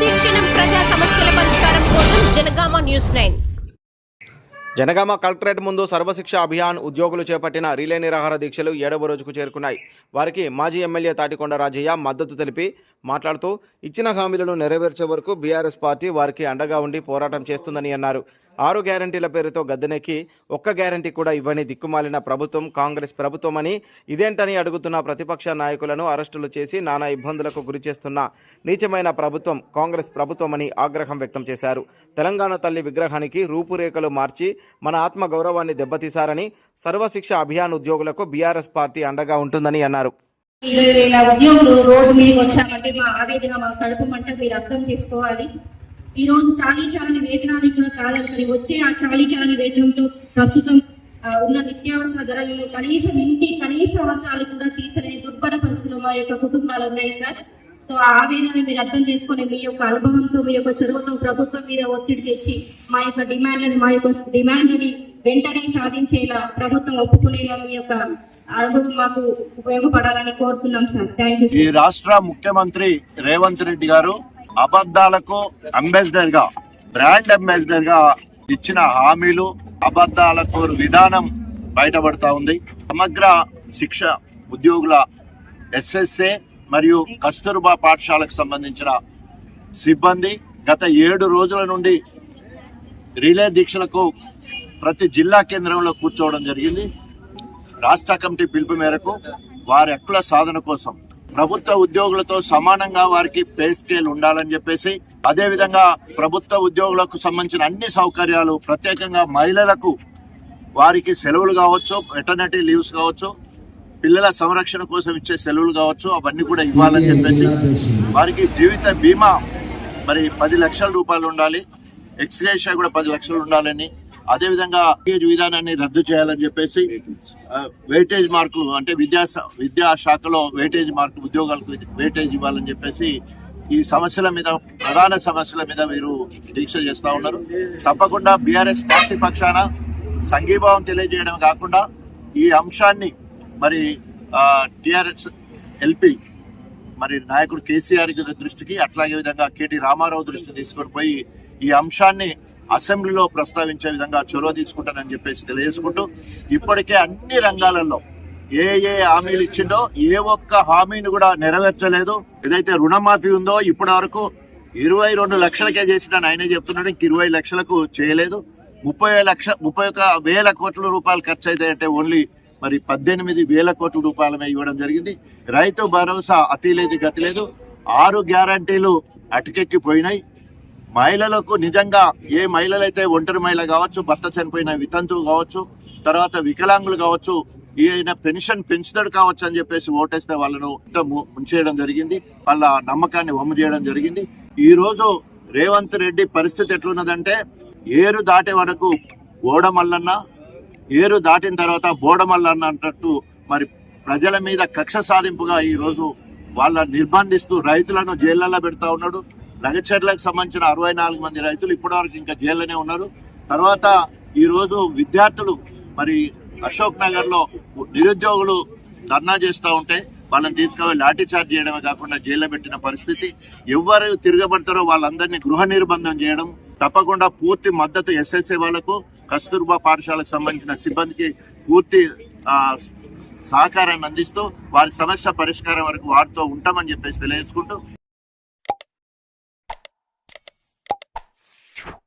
ప్రతిక్షణం ప్రజా సమస్యల పరిష్కారం కోసం Jangaon news nine. Jangaon collectorate ముందు సర్వశిక్ష అభియాన్ ఉద్యోగులు చేపట్టిన రిలే నిరాహార దీక్షలు ఏడవ రోజుకు చేరుకున్నాయి. వారికి మాజీ ఎమ్మెల్యే తాటికొండ రాజయ్య మద్దతు తెలిపి మాట్లాడుతూ ఇచ్చిన హామీలను నెరవేర్చే వరకు బీఆర్ఎస్ పార్టీ వారికి అండగా ఉండి పోరాటం చేస్తుందని అన్నారు. ఆరు గ్యారంటీల పేరుతో గద్దెనెక్కి ఒక్క గ్యారంటీ కూడా ఇవ్వని దిక్కుమాలిన ప్రభుత్వం కాంగ్రెస్ ప్రభుత్వమని ఇదేంటని అడుగుతున్న ప్రతిపక్ష నాయకులను అరెస్టులు చేసి నానా ఇబ్బందులకు గురి చేస్తున్న నీచమైన ప్రభుత్వం కాంగ్రెస్ ప్రభుత్వమని ఆగ్రహం వ్యక్తం చేశారు. తెలంగాణ తల్లి విగ్రహానికి రూపురేఖలు మార్చి మన ఆత్మ గౌరవాన్ని దెబ్బతీశారని సర్వశిక్ష అభియాన్ ఉద్యోగులకు బీఆర్ఎస్ పార్టీ అండగా ఉంటుందని అన్నారు. ఇరవై వేల ఉద్యోగులు రోడ్డు మీదకి వచ్చామంటే మా ఆవేదన మా కడుపు మంట మీరు అర్థం చేసుకోవాలి. ఈ రోజు చాలీ చాలని వేతనానికి కూడా కాదనుకుని వచ్చే ఆ చాలీ చాలని వేతనంతో ప్రస్తుతం ఉన్న నిత్యావసర ధరలలో కనీసం ఇంటి కనీస అవసరాలు కూడా తీర్చలేని దుర్భర పరిస్థితులు మా యొక్క కుటుంబాలు ఉన్నాయి సార్. సో ఆ ఆవేదన మీరు అర్థం చేసుకొని మీ యొక్క అనుభవంతో మీ యొక్క చొరవతో ప్రభుత్వం మీద ఒత్తిడి తెచ్చి మా యొక్క డిమాండ్లను మా యొక్క డిమాండ్ని వెంటనే సాధించేలా ప్రభుత్వం ఒప్పుకునేలా మీ యొక్క అనుభవం మాకు ఉపయోగపడాలని కోరుతున్నాం సార్. థ్యాంక్ యూ ఈ రాష్ట్ర ముఖ్యమంత్రి రేవంత్ రెడ్డి గారు అబద్ధాలకు అంబాసిడర్గా బ్రాండ్ అంబాసిడర్గా ఇచ్చిన హామీలు అబద్ధాలకు విధానం బయటపడతా ఉంది. సమగ్ర శిక్ష ఉద్యోగుల ఎస్ఎస్ఏ మరియు కస్తూర్బా పాఠశాలకు సంబంధించిన సిబ్బంది గత ఏడు రోజుల నుండి రిలే దీక్షలకు ప్రతి జిల్లా కేంద్రంలో కూర్చోవడం జరిగింది. రాష్ట్ర కమిటీ పిలుపు మేరకు వారి హక్కుల సాధన కోసం ప్రభుత్వ ఉద్యోగులతో సమానంగా వారికి పే స్కేల్ ఉండాలని చెప్పేసి అదే విధంగా ప్రభుత్వ ఉద్యోగులకు సంబంధించిన అన్ని సౌకర్యాలు ప్రత్యేకంగా మహిళలకు వారికి సెలవులు కావచ్చు వెటర్నరీ లీవ్స్ కావచ్చు పిల్లల సంరక్షణ కోసం ఇచ్చే సెలవులు కావచ్చు అవన్నీ కూడా ఇవ్వాలని చెప్పేసి వారికి జీవిత బీమా మరి పది లక్షల రూపాయలు ఉండాలి. ఎక్స్గ్రేషియా కూడా పది లక్షలు ఉండాలని అదేవిధంగా వెయిటేజ్ విధానాన్ని రద్దు చేయాలని చెప్పేసి వెయిటేజ్ మార్కులు అంటే విద్యా విద్యా శాఖలో వెయిటేజ్ మార్కులు ఉద్యోగాలకు వెయిటేజ్ ఇవ్వాలని చెప్పేసి ఈ సమస్యల మీద ప్రధాన సమస్యల మీద మీరు దీక్ష చేస్తూ ఉన్నారు. తప్పకుండా బీఆర్ఎస్ పార్టీ పక్షాన సంఘీభావం తెలియజేయడం కాకుండా ఈ అంశాన్ని మరి టిఆర్ఎస్ ఎల్పి మరి నాయకుడు కేసీఆర్ దృష్టికి అట్లాగే విధంగా కేటీ రామారావు దృష్టికి తీసుకొని పోయి ఈ అంశాన్ని అసెంబ్లీలో ప్రస్తావించే విధంగా చొరవ తీసుకుంటానని చెప్పేసి తెలియజేసుకుంటూ ఇప్పటికే అన్ని రంగాలలో ఏ ఏ హామీలు ఇచ్చిండో ఏ ఒక్క హామీని కూడా నెరవేర్చలేదు. ఏదైతే రుణమాఫీ ఉందో ఇప్పటి వరకు ఇరవై రెండు లక్షలకే చేసిన ఆయనే చెప్తున్నాడు. ఇంక ఇరవై లక్షలకు చేయలేదు. ముప్పై లక్ష ముప్పై ఒక వేల కోట్ల రూపాయలు ఖర్చు అయితే ఓన్లీ మరి పద్దెనిమిది వేల కోట్ల రూపాయలమే ఇవ్వడం జరిగింది. రైతు భరోసా అతి లేదు గతి లేదు. ఆరు గ్యారంటీలు అటుకెక్కిపోయినాయి. మహిళలకు నిజంగా ఏ మహిళలైతే ఒంటరి మహిళ కావచ్చు భర్త చనిపోయిన వితంతువు కావచ్చు తర్వాత వికలాంగులు కావచ్చు ఈయన పెన్షన్ పెంచుతాడు కావచ్చు అని చెప్పేసి ఓటేస్తే వాళ్ళను ముంచేయడం జరిగింది. వాళ్ళ నమ్మకాన్ని వమ్ము చేయడం జరిగింది. ఈ రోజు రేవంత్ రెడ్డి పరిస్థితి ఎట్లున్నదంటే ఏరు దాటే వరకు ఓడమల్లన్న ఏరు దాటిన తర్వాత బోడమల్లన్న అన్నట్టు మరి ప్రజల మీద కక్ష సాధింపుగా ఈ రోజు వాళ్ళ నిర్బంధిస్తూ రైతులను జైళ్ళల్లో పెడతా ఉన్నాడు. లగచర్లకు సంబంధించిన అరవై నాలుగు మంది రైతులు ఇప్పటివరకు ఇంకా జైల్లోనే ఉన్నారు. తర్వాత ఈరోజు విద్యార్థులు మరి అశోక్ నగర్లో నిరుద్యోగులు ధర్నా చేస్తూ ఉంటే వాళ్ళని తీసుకువెళ్ళి లాఠీ చార్జ్ చేయడమే కాకుండా జైల్లో పెట్టిన పరిస్థితి. ఎవరు తిరగబడతారో వాళ్ళందరినీ గృహ నిర్బంధం చేయడం తప్పకుండా పూర్తి మద్దతు ఎస్ఎస్ఏ వాళ్ళకు కస్తూర్బా పాఠశాలకు సంబంధించిన సిబ్బందికి పూర్తి సహకారాన్ని అందిస్తూ వారి సమస్య పరిష్కారం వరకు వారితో ఉంటామని చెప్పేసి తెలియజేసుకుంటూ